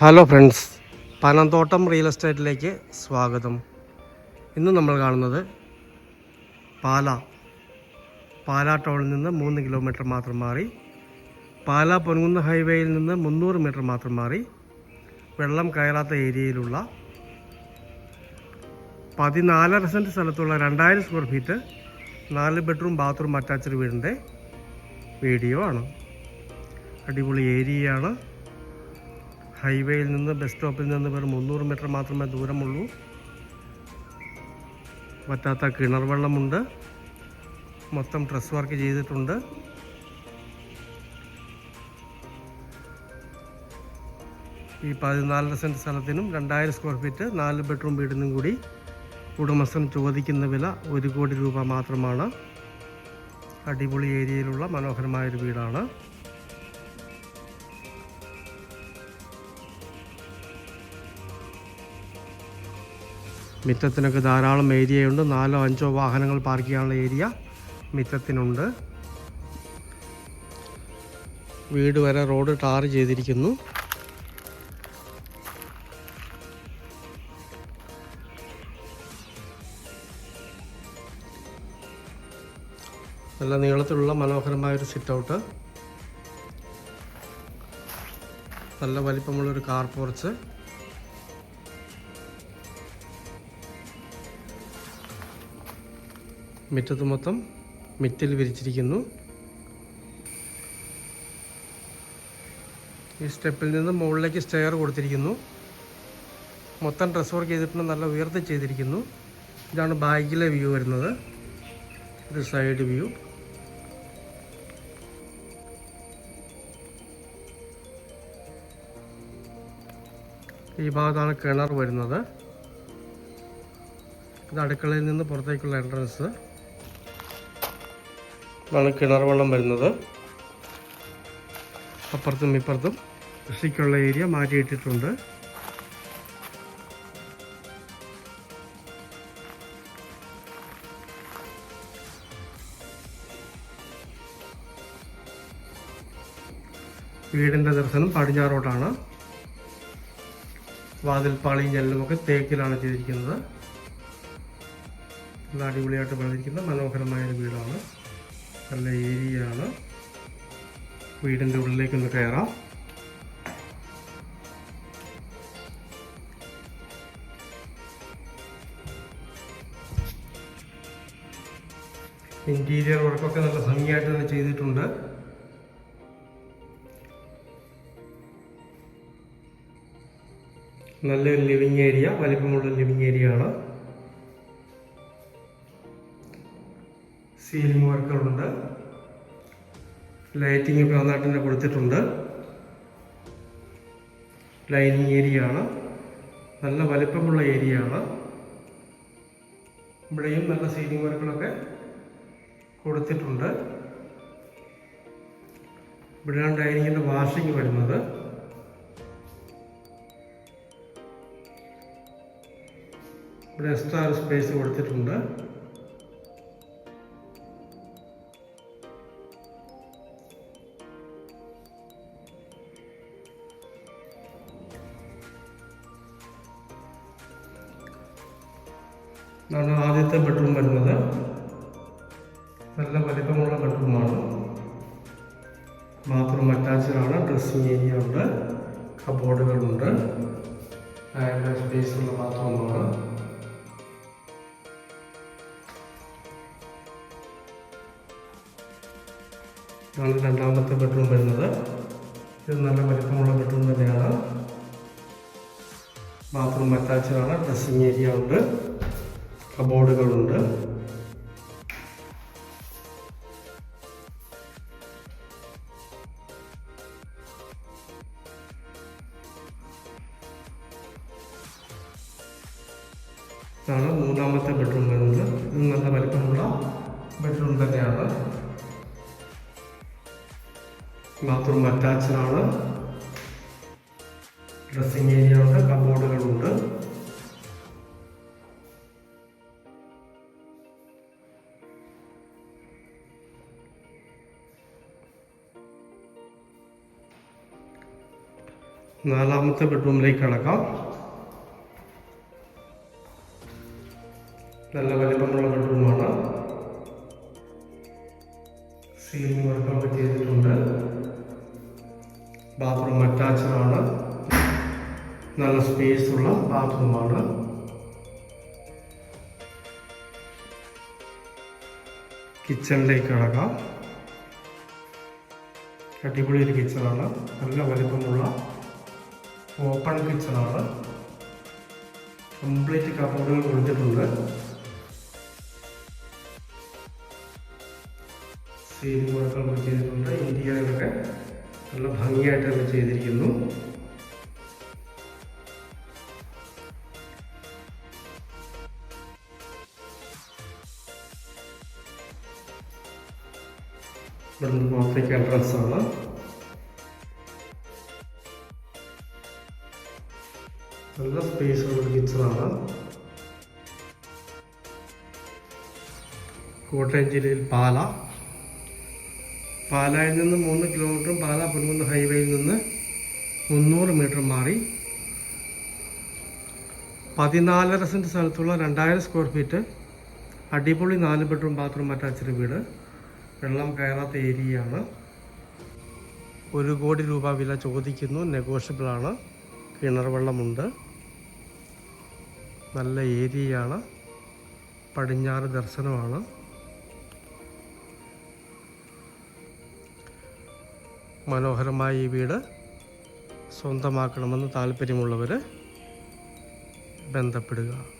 Hello friends Panamthottam real എസ്റ്റേറ്റിലേക്ക് സ്വാഗതം. ഇന്ന് നമ്മൾ കാണുന്നത് പാല. പാല ടൗണിൽ നിന്ന് മൂന്ന് കിലോമീറ്റർ മാത്രം മാറി. പാല പൊൻകുന്ന് ഹൈവേയിൽ നിന്ന് മുന്നൂറ് മീറ്റർ മാത്രം മാറി. വെള്ളം കയറാത്ത ഏരിയയിലുള്ള പതിനാലര സെന്റ് സ്ഥലത്തുള്ള രണ്ടായിരം സ്ക്വയർ ഫീറ്റ് നാല് ബെഡ്റൂം ബാത്റൂം അറ്റാച്ച്ഡ് വീടിന്റെ വീഡിയോ ആണ്. അടിപൊളി ഏരിയയാണ്. ഹൈവേയിൽ നിന്ന് ബസ് സ്റ്റോപ്പിൽ നിന്ന് വെറും മുന്നൂറ് മീറ്റർ മാത്രമേ ദൂരമുള്ളൂ. പറ്റാത്ത കിണർ വെള്ളമുണ്ട്. മൊത്തം ഡ്രസ് വർക്ക് ചെയ്തിട്ടുണ്ട്. ഈ പതിനാലര സെന്റ് സ്ഥലത്തിനും രണ്ടായിരം സ്ക്വയർ ഫീറ്റ് നാല് ബെഡ്റൂം വീടിനും കൂടി ഉടമസ്ഥൻ ചോദിക്കുന്ന വില ഒരു കോടി രൂപ മാത്രമാണ്. അടിപൊളി ഏരിയയിലുള്ള മനോഹരമായൊരു വീടാണ്. മിറ്റത്തിനൊക്കെ ധാരാളം ഏരിയയുണ്ട്. നാലോ അഞ്ചോ വാഹനങ്ങൾ പാർക്ക് ചെയ്യാനുള്ള ഏരിയ മിറ്റത്തിനുണ്ട് വീട് വരെ റോഡ് ടാർ ചെയ്തിരിക്കുന്നു. നല്ല നീളത്തിലുള്ള മനോഹരമായൊരു സിറ്റ് ഔട്ട് നല്ല വലിപ്പമുള്ളൊരു കാർ പോർച്ച്. മുറ്റത്ത് മൊത്തം മിറ്റിൽ വിരിച്ചിരിക്കുന്നു. ഈ സ്റ്റെപ്പിൽ നിന്ന് മുകളിലേക്ക് സ്റ്റെയർ കൊടുത്തിരിക്കുന്നു. മൊത്തം ഡ്രസ് വർക്ക് ചെയ്തിട്ടുണ്ട് നല്ല ഉയർത്തി ചെയ്തിരിക്കുന്നു. ഇതാണ് ബാഗിലെ വ്യൂ വരുന്നത്. ഒരു സൈഡ് വ്യൂ. ഈ ഭാഗത്താണ് കിണർ വരുന്നത്. ഇത് അടുക്കളയിൽ നിന്ന് പുറത്തേക്കുള്ള എൻട്രൻസ് ഇതാണ് കിണർ വെള്ളം വരുന്നത്. അപ്പുറത്തും ഇപ്പുറത്തും കൃഷിക്കുള്ള ഏരിയ മാറ്റിയിട്ടിട്ടുണ്ട്. വീടിന്റെ ദർശനം പടിഞ്ഞാറോട്ടാണ് വാതിൽപ്പാളിയും ജനലുമൊക്കെ തേക്കിലാണ് ചെയ്തിരിക്കുന്നത്. നല്ല അടിപൊളിയായിട്ട് പണിതിരിക്കുന്ന മനോഹരമായ ഒരു വീടാണ്. നല്ല ഏരിയയാണ്. വീടിന്റെ ഉള്ളിലേക്കൊന്ന് കയറാം. ഇന്റീരിയർ വർക്കൊക്കെ നല്ല ഭംഗിയായിട്ട് തന്നെ ചെയ്തിട്ടുണ്ട്. നല്ലൊരു ലിവിങ് ഏരിയ വലിപ്പമുള്ള ലിവിങ് ഏരിയ ആണ്. സീലിംഗ് വർക്കുകളുണ്ട് ലൈറ്റിംഗ് ഒക്കെ നന്നായിട്ട് തന്നെ കൊടുത്തിട്ടുണ്ട്. ലൈനിങ് ഏരിയ ആണ്. നല്ല വലിപ്പമുള്ള ഏരിയ ആണ്. ഇവിടെയും നല്ല സീലിംഗ് വർക്കുകളൊക്കെ കൊടുത്തിട്ടുണ്ട്. ഇവിടെയാണ് ഡൈനിങ്ങിന്റെ വാഷിംഗ് വരുന്നത്. ഇവിടെ എക്സ്ട്രാ സ്പേസ് കൊടുത്തിട്ടുണ്ട്. ഇതാണ് ആദ്യത്തെ ബെഡ്റൂം വരുന്നത്. നല്ല വലിപ്പമുള്ള ബെഡ്റൂമാണ് ബാത്റൂം അറ്റാച്ച്ഡ് ആണ് ഡ്രസ്സിങ് ഏരിയ ഉണ്ട് കബോർഡുകളുണ്ട് സ്പേസ് ഉള്ള ബാത്റൂമാണ് ഇതാണ് രണ്ടാമത്തെ ബെഡ്റൂം വരുന്നത്. ഇത് നല്ല വലിപ്പമുള്ള ബെഡ്റൂം തന്നെയാണ്. ബാത്റൂം അറ്റാച്ച്ഡ് ആണ് ഡ്രസ്സിങ് ഏരിയ ഉണ്ട്. കബോർഡുകളുണ്ട്. ഇതാണ് മൂന്നാമത്തെ ബെഡ്റൂം വരുന്നത്. ഇത് നല്ല വലിപ്പമുള്ള ബെഡ്റൂം തന്നെയാണ്. ബാത്റൂം അറ്റാച്ച്ഡ് ആണ്. ഡ്രസ്സിങ് ഏരിയ ഉണ്ട് കബോർഡുകളുണ്ട് നാലാമത്തെ ബെഡ്റൂമിലേക്ക് കടക്കാം. നല്ല വലിപ്പമുള്ള ബെഡ്റൂമാണ് സീലിംഗ് വർക്കൊക്കെ ചെയ്തിട്ടുണ്ട്. ബാത്റൂം അറ്റാച്ച്ഡ് ആണ്. നല്ല സ്പേസ് ഉള്ള ബാത്റൂമാണ് കിച്ചണിലേക്ക് കടക്കാം. അടിപൊളി ഒരു കിച്ചണാണ് നല്ല വലിപ്പമുള്ള ഓപ്പൺ കിച്ചണാണ്. കംപ്ലീറ്റ് കബോർഡുകൾ കൊടുത്തിട്ടുണ്ട്. സീലിംഗ് വർക്കുകൾ ചെയ്തിട്ടുണ്ട്. ഇന്ത്യയിലൊക്കെ നല്ല ഭംഗിയായിട്ട് തന്നെ ചെയ്തിരിക്കുന്നു. ഇവിടുന്ന് പുറത്തേക്ക് എൻട്രൻസ് നല്ല സ്പേസ് ഉള്ള കിച്ചണാണ് കോട്ടയം ജില്ലയിൽ പാല. പാലായിൽ നിന്ന് മൂന്ന് കിലോമീറ്ററും പാല പൊൻകുന്ന് ഹൈവേയിൽ നിന്ന് മുന്നൂറ് മീറ്റർ മാറി. പതിനാലര സെന്റ് സ്ഥലത്തുള്ള രണ്ടായിരം സ്ക്വയർ ഫീറ്റ് അടിപൊളി നാല് ബെഡ്റൂം ബാത്റൂം അറ്റാച്ച്ഡ് വീട്. വെള്ളം കയറാത്ത ഏരിയയാണ്. ഒരു കോടി രൂപ വില ചോദിക്കുന്നു. നെഗോഷ്യബിളാണ് കിണർ വെള്ളമുണ്ട്. നല്ല ഏരിയയാണ്. പടിഞ്ഞാറ് ദർശനമാണ്. മനോഹരമായ ഈ വീട് സ്വന്തമാക്കണമെന്ന് താല്പര്യമുള്ളവർ ബന്ധപ്പെടുക.